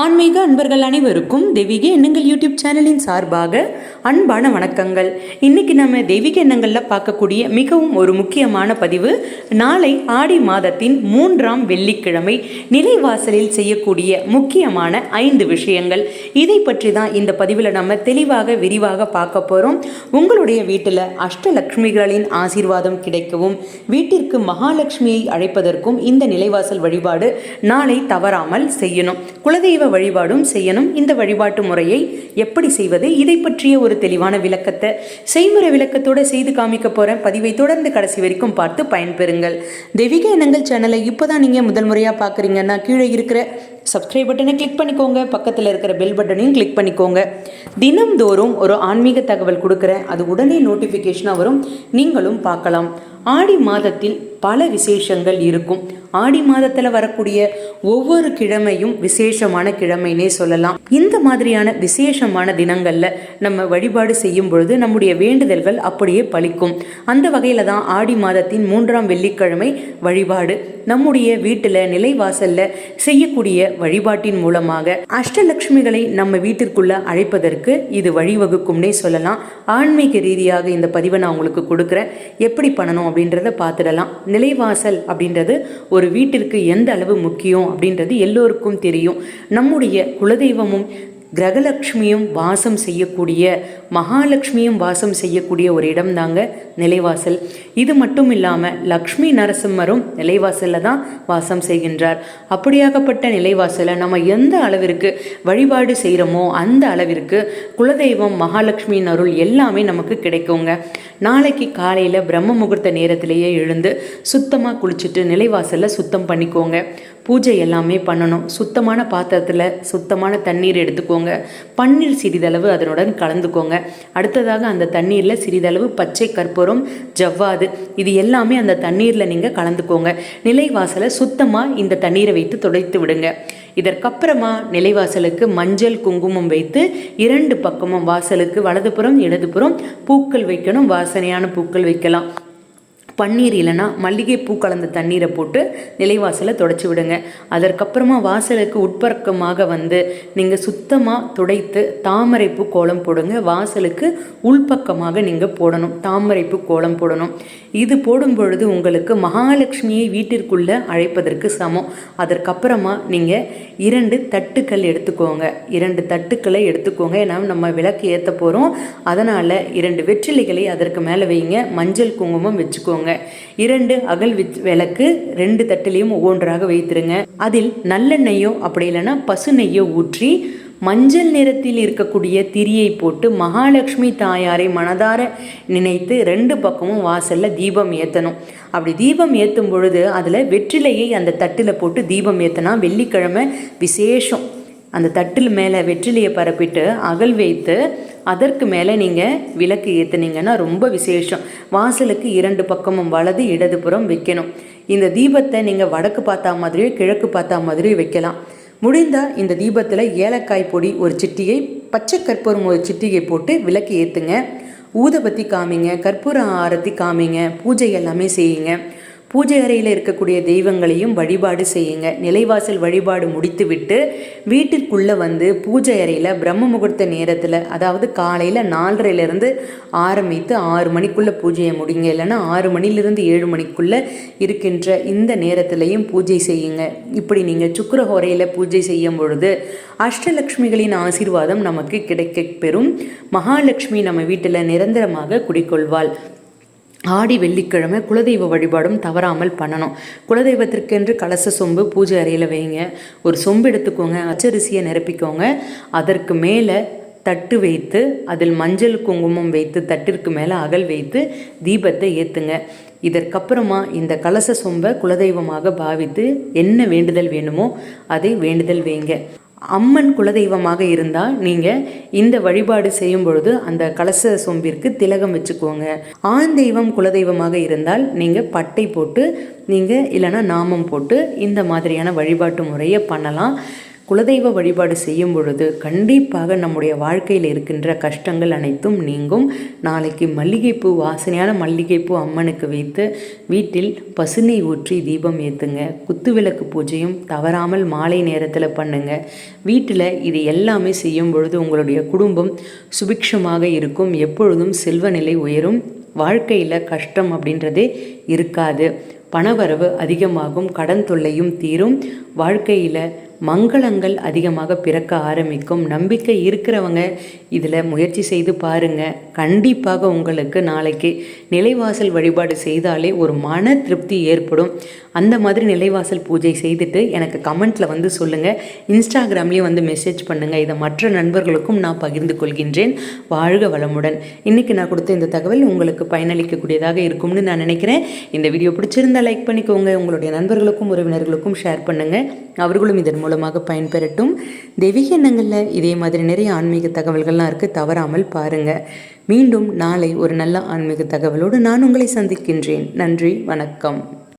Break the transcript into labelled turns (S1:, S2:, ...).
S1: ஆன்மீக அன்பர்கள் அனைவருக்கும் தெய்வீக எண்ணங்கள் யூடியூப் சேனலின் சார்பாக அன்பான வணக்கங்கள். இன்னைக்கு நம்ம தெய்வீக எண்ணங்களில் பார்க்கக்கூடிய மிகவும் ஒரு முக்கியமான பதிவு நாளை ஆடி மாதத்தின் மூன்றாம் வெள்ளிக்கிழமை நிலைவாசலில் செய்யக்கூடிய முக்கியமான ஐந்து விஷயங்கள். இதை பற்றி தான் இந்த பதிவில் நம்ம தெளிவாக விரிவாக பார்க்க போகிறோம் உங்களுடைய வீட்டில் அஷ்டலக்ஷ்மிகளின் ஆசீர்வாதம் கிடைக்கவும் வீட்டிற்கு மகாலட்சுமியை அழைப்பதற்கும் இந்த நிலைவாசல் வழிபாடு நாளை தவறாமல் செய்யணும். குலதெய்வ வழிபாடும் செய்யணும். இந்த வழிபாட்டு முறையை எப்படி செய்வது? இதை பற்றிய ஒரு தெளிவான விளக்கத்தை செய்முறை விளக்கத்தோடு செய்து காமிக்க போகிறேன் பதிவை தொடர்ந்து கடைசி வரைக்கும் பார்த்து பயன்பெறுங்கள். தெய்வீக எண்ணங்கள் சேனலை இப்போதான் நீங்கள் முதல் முறையாக பார்க்குறீங்கன்னா கீழே இருக்கிற சப்ஸ்கிரைப் பட்டனை கிளிக் பண்ணிக்கோங்க. பக்கத்தில் இருக்கிற பெல் பட்டனையும் கிளிக் பண்ணிக்கோங்க. தினம்தோறும் ஒரு ஆன்மீக தகவல் கொடுக்குறேன். அது உடனே நோட்டிஃபிகேஷனாக வரும். நீங்களும் பார்க்கலாம். ஆடி மாதத்தில் பல விசேஷங்கள் இருக்கும். ஆடி மாதத்தில் வரக்கூடிய ஒவ்வொரு கிழமையும் விசேஷமான கிழமைனே சொல்லலாம். இந்த மாதிரியான விசேஷமான தினங்களில் நம்ம வழிபாடு செய்யும் பொழுது நம்முடைய வேண்டுதல்கள் அப்படியே பலிக்கும். அந்த வகையில் தான் ஆடி மாதத்தின் மூன்றாம் வெள்ளிக்கிழமை வழிபாடு நம்முடைய வீட்டில் நிலைவாசலில் செய்யக்கூடிய வழிபாட்டின் மூலமாக அஷ்டலட்சுமிகளை நம்ம வீட்டிற்குள்ள அழைப்பதற்கு இது வழிவகுக்கும்னே சொல்லலாம். ஆன்மீக ரீதியாக இந்த பதிவை நான் உங்களுக்கு கொடுக்குறேன். எப்படி பண்ணணும் அப்படின்றத பார்த்துடலாம். நிலைவாசல் அப்படின்றது ஒரு வீட்டிற்கு எந்த அளவு முக்கியம் அப்படின்றது எல்லோருக்கும் தெரியும். நம்முடைய குலதெய்வமும் கிரகலக்ஷ்மியும் வாசம் செய்யக்கூடிய மகாலட்சுமியும் வாசம் செய்யக்கூடிய ஒரு இடம் தாங்க நிலைவாசல். இது மட்டும் இல்லாமல் லக்ஷ்மி நரசிம்மரும் நிலைவாசலில் தான் வாசம் செய்கின்றார். அப்படியாகப்பட்ட நிலைவாசலை நம்ம எந்த அளவிற்கு வழிபாடு செய்கிறோமோ அந்த அளவிற்கு குலதெய்வம் மகாலட்சுமியின் அருள் எல்லாமே நமக்கு கிடைக்குங்க. நாளைக்கு காலையில் பிரம்ம முகூர்த்த நேரத்திலேயே எழுந்து சுத்தமாக குளிச்சுட்டு நிலைவாசலில் சுத்தம் பண்ணிக்கோங்க. பூஜை எல்லாமே பண்ணணும். சுத்தமான பாத்திரத்தில் சுத்தமான தண்ணீர் எடுத்துக்கோங்க. பன்னீர் சிறிதளவு அதனுடன் கலந்துக்கோங்க. அடுத்ததாக அந்த தண்ணீரில் சிறிதளவு பச்சை கற்பூரம் ஜவ்வாது இது எல்லாமே அந்த தண்ணீரில் நீங்கள் கலந்துக்கோங்க. நிலைவாசலை சுத்தமாக இந்த தண்ணீரை வைத்து துடைத்து விடுங்க. இதற்கப்புறமா நிலைவாசலுக்கு மஞ்சள் குங்குமம் வைத்து இரண்டு பக்கமும் வாசலுக்கு வலதுபுறம் இடதுபுறம் பூக்கள் வைக்கணும். வாசனையான பூக்கள் வைக்கலாம். பன்னீர் இல்லைன்னா மல்லிகை பூ கலந்த தண்ணீரை போட்டு நிலைவாசலை தொடச்சி விடுங்க. அதற்கப்புறமா வாசலுக்கு உட்பறக்கமாக வந்து நீங்கள் சுத்தமாக துடைத்து தாமரைப்பூ கோலம் போடுங்க. வாசலுக்கு உள்பக்கமாக நீங்கள் போடணும். தாமரைப்பூ கோலம் போடணும். இது போடும் பொழுது உங்களுக்கு மகாலட்சுமியை வீட்டிற்குள்ளே அழைப்பதற்கு சமம். அதற்கப்புறமா நீங்கள் இரண்டு தட்டுக்கள் எடுத்துக்கோங்க. இரண்டு தட்டுக்களை எடுத்துக்கோங்க. ஏன்னா நம்ம விளக்கு ஏற்ற போகிறோம் அதனால் இரண்டு வெற்றிலைகளை அதற்கு மேலே வைங்க. மஞ்சள் குங்குமம் வச்சுக்கோங்க. இரண்டு அகல் வித் விளக்கு ரெண்டு தட்டிலையும் ஒவ்வொன்றாக வைத்திருங்க. அதில் நல்லெண்ணெய்யோ அப்படி இல்லைன்னா பசு நெய்யோ ஊற்றி மஞ்சள் நிறத்தில் இருக்கக்கூடிய திரியை போட்டு மகாலட்சுமி தாயாரை மனதார நினைத்து ரெண்டு பக்கமும் வாசலில் தீபம் ஏற்றணும் அப்படி தீபம் ஏற்றும் பொழுது அதில் வெற்றிலையை அந்த தட்டில் போட்டு தீபம் ஏற்றினா வெள்ளிக்கிழமை விசேஷம். அந்த தட்டில் மேலே வெற்றிலையை பரப்பிட்டு அகல் வைத்து அதற்கு மேலே நீங்கள் விளக்கு ஏற்றுனீங்கன்னா ரொம்ப விசேஷம். வாசலுக்கு இரண்டு பக்கமும் வலது இடதுபுறம் வைக்கணும். இந்த தீபத்தை நீங்கள் வடக்கு பார்த்தா மாதிரியோ கிழக்கு பார்த்தா மாதிரியோ வைக்கலாம். முடிந்தால் இந்த தீபத்தில் ஏலக்காய் பொடி ஒரு சிட்டியை பச்சை கற்பூரம் ஒரு சிட்டியை போட்டு விளக்கு ஏற்றுங்க ஊதபத்தி காமிங்க கற்பூர ஆரத்தி காமிங்க பூஜை எல்லாமே செய்யுங்க. பூஜை அறையில் இருக்கக்கூடிய தெய்வங்களையும் வழிபாடு செய்யுங்க. நிலைவாசல் வழிபாடு முடித்துவிட்டு வீட்டிற்குள்ளே வந்து பூஜை அறையில் பிரம்ம முகூர்த்த நேரத்தில் அதாவது காலையில் நாலரைலேருந்து ஆரம்பித்து ஆறு மணிக்குள்ளே பூஜையை முடிங்க. இல்லைன்னா ஆறு மணிலிருந்து ஏழு மணிக்குள்ளே இருக்கின்ற இந்த நேரத்திலையும் பூஜை செய்யுங்க. இப்படி நீங்கள் சுக்கரஹோரையில் பூஜை செய்யும் பொழுது அஷ்டலக்ஷ்மிகளின் ஆசீர்வாதம் நமக்கு கிடைக்க பெறும். மகாலட்சுமி நம்ம வீட்டில் நிரந்தரமாக குடிக்கொள்வாள். ஆடி வெள்ளிக்கிழமை குலதெய்வ வழிபாடும் தவறாமல் பண்ணணும். குலதெய்வத்திற்கென்று கலச சொம்பு பூஜை அறையில் வைங்க. ஒரு சொம்பு எடுத்துக்கோங்க அச்சரிசியை நிரப்பிக்கோங்க. அதற்கு மேலே தட்டு வைத்து அதில் மஞ்சள் குங்குமம் வைத்து தட்டிற்கு மேலே அகல் வைத்து தீபத்தை ஏற்றுங்க இதற்கப்புறமா இந்த கலச சொம்பை குலதெய்வமாக பாவித்து என்ன வேண்டுதல் வேணுமோ அதை வேண்டுதல் வைங்க. அம்மன் குலதெய்வமாக இருந்தால் நீங்கள் இந்த வழிபாடு செய்யும் பொழுது அந்த கலச சொம்பிற்கு திலகம் வச்சுக்கோங்க. ஆண் தெய்வம் குலதெய்வமாக இருந்தால் நீங்கள் பட்டை போட்டு நீங்கள் இல்லைன்னா நாமம் போட்டு இந்த மாதிரியான வழிபாட்டு முறையை பண்ணலாம். குலதெய்வ வழிபாடு செய்யும் பொழுது கண்டிப்பாக நம்முடைய வாழ்க்கையில் இருக்கின்ற கஷ்டங்கள் அனைத்தும் நீங்கும். நாளைக்கு மல்லிகைப்பூ வாசனையான மல்லிகைப்பூ அம்மனுக்கு வைத்து வீட்டில் பசுனை ஊற்றி தீபம் ஏற்றுங்க குத்துவிளக்கு பூஜையும் தவறாமல் மாலை நேரத்தில் பண்ணுங்க. வீட்டில் இது எல்லாமே செய்யும் பொழுது உங்களுடைய குடும்பம் சுபிக்ஷமாக இருக்கும். எப்பொழுதும் செல்வ நிலை உயரும். வாழ்க்கையில் கஷ்டம் அப்படின்றதே இருக்காது. பணவரவு அதிகமாகும். கடன் தொல்லையும் தீரும். வாழ்க்கையில் மங்களங்கள் அதிகமாக பிறக்க ஆரம்பிக்கும். நம்பிக்கை இருக்கிறவங்க இதில் முயற்சி செய்து பாருங்கள் கண்டிப்பாக உங்களுக்கு நாளைக்கு நிலைவாசல் வழிபாடு செய்தாலே ஒரு மன திருப்தி ஏற்படும். அந்த மாதிரி நிலைவாசல் பூஜை செய்துட்டு எனக்கு கமெண்ட்டில் வந்து சொல்லுங்கள் இன்ஸ்டாகிராம்லேயும் வந்து மெசேஜ் பண்ணுங்கள் இதை மற்ற நண்பர்களுக்கும் நான் பகிர்ந்து கொள்கின்றேன். வாழ்க வளமுடன். இன்றைக்கி நான் கொடுத்த இந்த தகவல் உங்களுக்கு பயனளிக்கக்கூடியதாக இருக்கும்னு நான் நினைக்கிறேன். இந்த வீடியோ பிடிச்சிருந்தா லைக் பண்ணிக்கோங்க. உங்களுடைய நண்பர்களுக்கும் உறவினர்களுக்கும் ஷேர் பண்ணுங்கள் அவர்களும் இதன் மூலம் மூலமாக பயன்பெறட்டும். தெய்வீக எண்ணங்களில் இதே மாதிரி நிறைய ஆன்மீக தகவல்கள்லாம் இருக்குது தவறாமல் பாருங்கள் மீண்டும் நாளை ஒரு நல்ல ஆன்மீக தகவலோடு நான் உங்களை சந்திக்கின்றேன். நன்றி வணக்கம்.